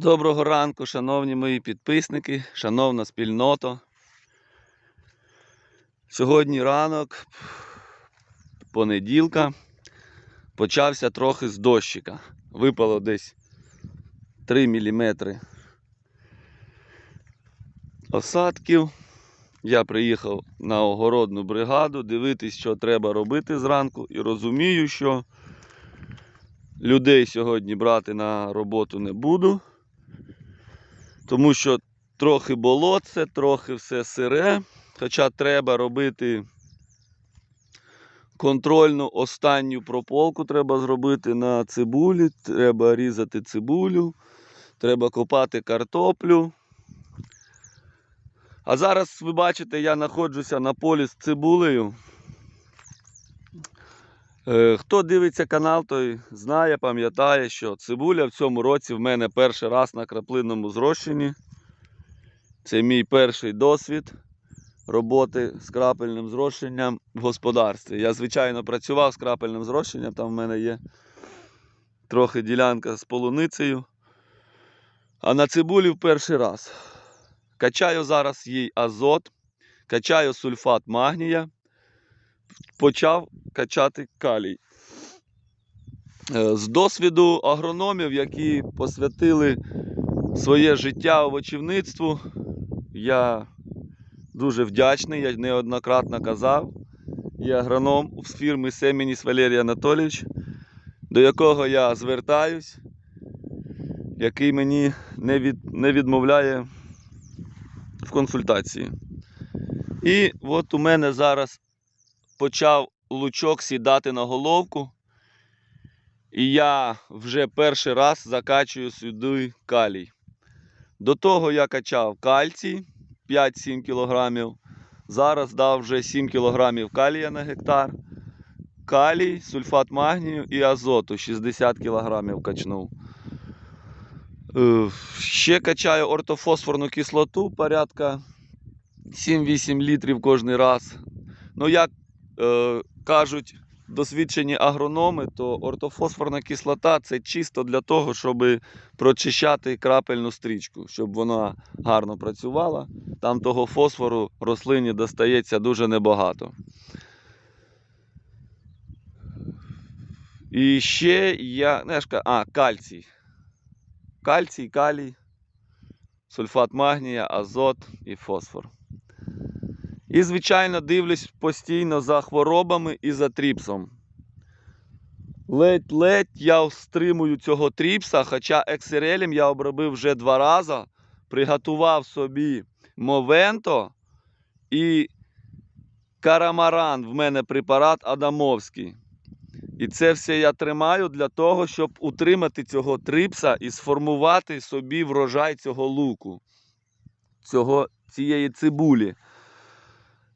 Доброго ранку, шановні мої підписники, шановна спільнота. Сьогодні ранок, понеділка, почався трохи з дощика. Випало десь 3 мм осадків. Я приїхав на огородну бригаду дивитись, що треба робити зранку, і розумію, що людей сьогодні брати на роботу не буду. Тому що трохи болотце, трохи все сире. Хоча треба робити контрольну останню прополку треба зробити на цибулі, треба різати цибулю, треба копати картоплю. А зараз ви бачите, я знаходжуся на полі з цибулею. Е, Хто дивиться канал, той знає, пам'ятає, що цибуля в цьому році в мене перший раз на краплинному зрощенні. Це мій перший досвід роботи з крапельним зрощенням в господарстві. Я, звичайно, працював з крапельним зрощенням, там в мене є трохи ділянка з полуницею. А на цибулі в перший раз. Качаю зараз їй азот, качаю сульфат магнія, почав качати калій. Е, З досвіду агрономів, які посвятили своє життя овочівництву, я дуже вдячний, я неоднократно казав. Є агроном з фірми Семеніс Валерій Анатолійович, до якого я звертаюсь, який мені не, від, не відмовляє в консультації. І от у мене зараз почав лучок сідати на головку. І я вже перший раз закачую сюди калій. До того я качав кальцій 5-7 кг. Зараз дав вже 7 кг калія на гектар. Калій, сульфат магнію і азоту 60 кг качнув. Е, Ще качаю ортофосфорну кислоту порядка 7-8 літрів кожен раз. Ну, як е, кажуть досвідчені агрономи, то ортофосфорна кислота це чисто для того, щоб прочищати крапельну стрічку, щоб вона гарно працювала. Там того фосфору рослині достається дуже небагато. І ще я. ну, ж ка- А, кальцій. Кальцій, калій, сульфат магнія, азот і фосфор. І, звичайно, дивлюсь постійно за хворобами і за тріпсом. Ледь-ледь я стримую цього тріпса, хоча ексерелем я обробив вже два рази, приготував собі Мовенто і Карамаран в мене препарат Адамовський. І це все я тримаю для того, щоб утримати цього трипса і сформувати собі врожай цього луку, цього, цієї цибулі.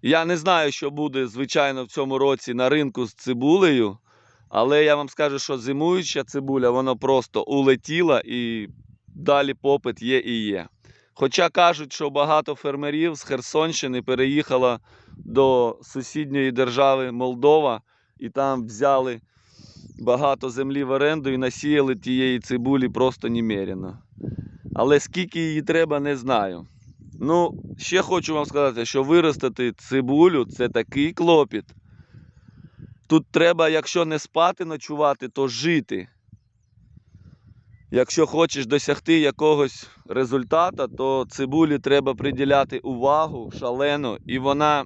Я не знаю, що буде, звичайно, в цьому році на ринку з цибулею, але я вам скажу, що зимуюча цибуля, вона просто улетіла і далі попит є і є. Хоча кажуть, що багато фермерів з Херсонщини переїхало до сусідньої держави Молдова і там взяли багато землі в оренду і насіяли тієї цибулі просто немерено. Але скільки її треба, не знаю. Ну, ще хочу вам сказати, що виростити цибулю це такий клопіт. Тут треба, якщо не спати, ночувати, то жити. Якщо хочеш досягти якогось результату, то цибулі треба приділяти увагу шалено, і вона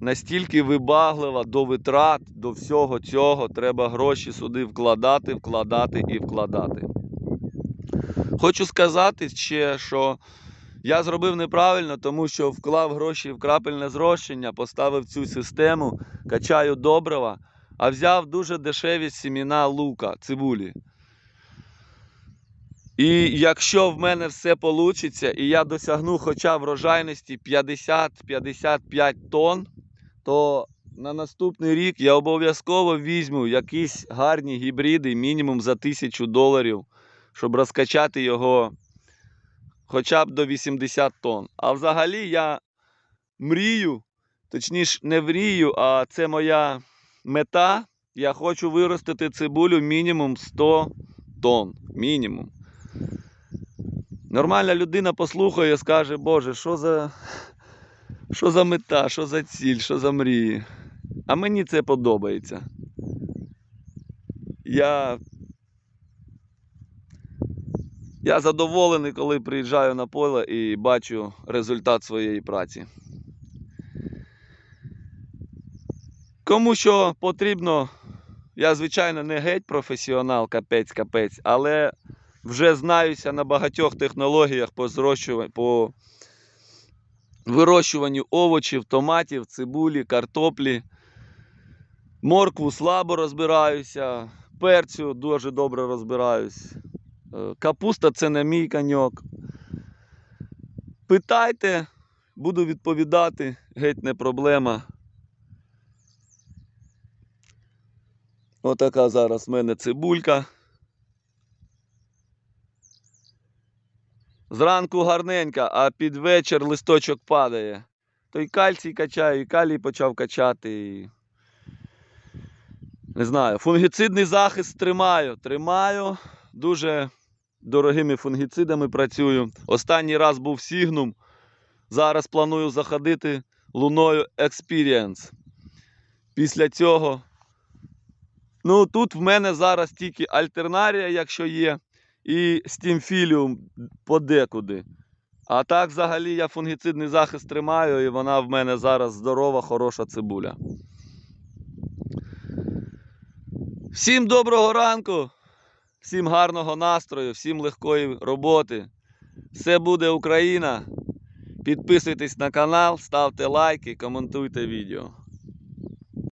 настільки вибаглива до витрат, до всього цього, треба гроші сюди вкладати, вкладати і вкладати. Хочу сказати ще, що я зробив неправильно, тому що вклав гроші в крапельне зрощення, поставив цю систему, качаю добрива, а взяв дуже дешеві сіміна лука, цибулі. І якщо в мене все вийде, і я досягну хоча врожайності 50-55 тонн, то на наступний рік я обов'язково візьму якісь гарні гібриди мінімум за 1000 доларів, щоб розкачати його хоча б до 80 тонн. А взагалі я мрію, точніше, не мрію, а це моя мета. Я хочу виростити цибулю мінімум 100 тонн. Мінімум. Нормальна людина послухає, скаже, Боже, що за, що за мета, що за ціль, що за мрії. А мені це подобається. Я, я задоволений, коли приїжджаю на поле і бачу результат своєї праці. Кому що потрібно, я, звичайно, не геть професіонал, капець-капець, але вже знаюся на багатьох технологіях по, зрощуванню, по вирощуванню овочів, томатів, цибулі, картоплі. Моркву слабо розбираюся, перцю дуже добре розбираюсь. Е, Капуста це не мій коньок. Питайте, буду відповідати, геть не проблема. Отака зараз в мене цибулька. Зранку гарненька, а під вечір листочок падає. То й кальцій качаю, і калій почав качати. І... Не знаю, фунгіцидний захист тримаю. Тримаю. Дуже дорогими фунгіцидами працюю. Останній раз був Сігнум. Зараз планую заходити луною Experience. Після цього. Ну, тут в мене зараз тільки альтернарія, якщо є, і стімфіліум подекуди. А так, взагалі, я фунгіцидний захист тримаю, і вона в мене зараз здорова, хороша цибуля. Всім доброго ранку, всім гарного настрою, всім легкої роботи. Все буде Україна. Підписуйтесь на канал, ставте лайки, коментуйте відео.